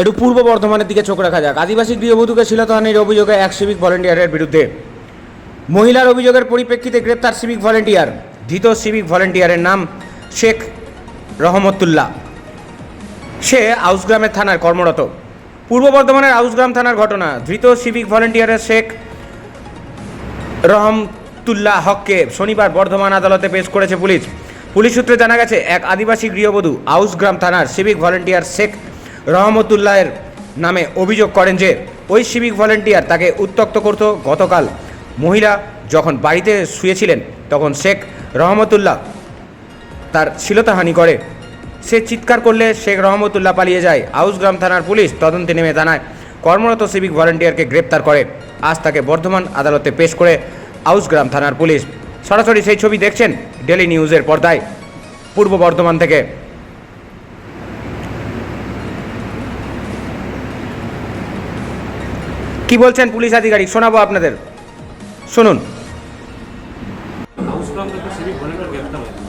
একটু পূর্ব বর্ধমানের দিকে চোখ রাখা যাক। আদিবাসী গৃহবধূকে শিলতহানির অভিযোগে এক সিভিক ভলেন্টিয়ারের বিরুদ্ধে। মহিলার অভিযোগের পরিপ্রেক্ষিতে গ্রেপ্তার সিভিক ভলেন্টিয়ার ধৃত সিভিক ভলেন্টিয়ারের নাম শেখ রহমতুল্লাহ। সে আউসগ্রামের থানার কর্মরত। পূর্ব বর্ধমানের আউসগ্রাম থানার ঘটনা। ধৃত সিভিক ভলেন্টিয়ারের শেখ রহমতুল্লাহ হককে শনিবার বর্ধমান আদালতে পেশ করেছে পুলিশ। পুলিশ সূত্রে জানা গেছে, এক আদিবাসী গৃহবধূ আউসগ্রাম থানার সিভিক ভলেন্টিয়ার শেখ রহমতুল্লাহের নামে অভিযোগ করেন যে, ওই সিভিক ভলেন্টিয়ার তাকে উত্তক্ত করত। গতকাল মহিলা যখন বাড়িতে শুয়েছিলেন, তখন শেখ রহমতুল্লাহ তার শ্লীলতাহানি করে। সে চিৎকার করলে শেখ রহমতুল্লাহ পালিয়ে যায়। আউসগ্রাম থানার পুলিশ তদন্তে নেমে জানায় কর্মরত সিভিক ভলেন্টিয়ারকে গ্রেপ্তার করে। আজ তাকে বর্ধমান আদালতে পেশ করে আউসগ্রাম থানার পুলিশ। সরাসরি সেই ছবি দেখছেন ডেলি নিউজের পর্দায়। পূর্ব বর্ধমান থেকে। কি বলছেন পুলিশ আধিকারিক? শোনাবো আপনাদের। শুনুন।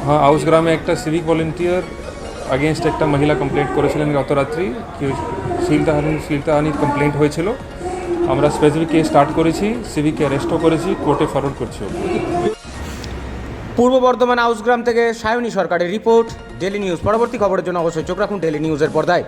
হ্যাঁ আউস গ্রামে একটা সিভিক ভলেন্টিয়ার আগেনস্ট একটা মহিলা কমপ্লেন্ট করেছিলেন গত রাত্রি শিলতাহানি শিলতাহানির কমপ্লেন্ট হয়েছিল। আমরা স্পেসিফিক কেস স্টার্ট করেছি সিভিককে অ্যারেস্টও করেছি কোর্টে ফরওয়ার্ড করছি। পূর্ব বর্ধমান আউসগ্রাম থেকে সায়নী সরকারের রিপোর্ট ডেলি নিউজ পরবর্তী খবরের জন্য অবশ্যই চোখ রাখুন ডেলি নিউজের পর্দায়।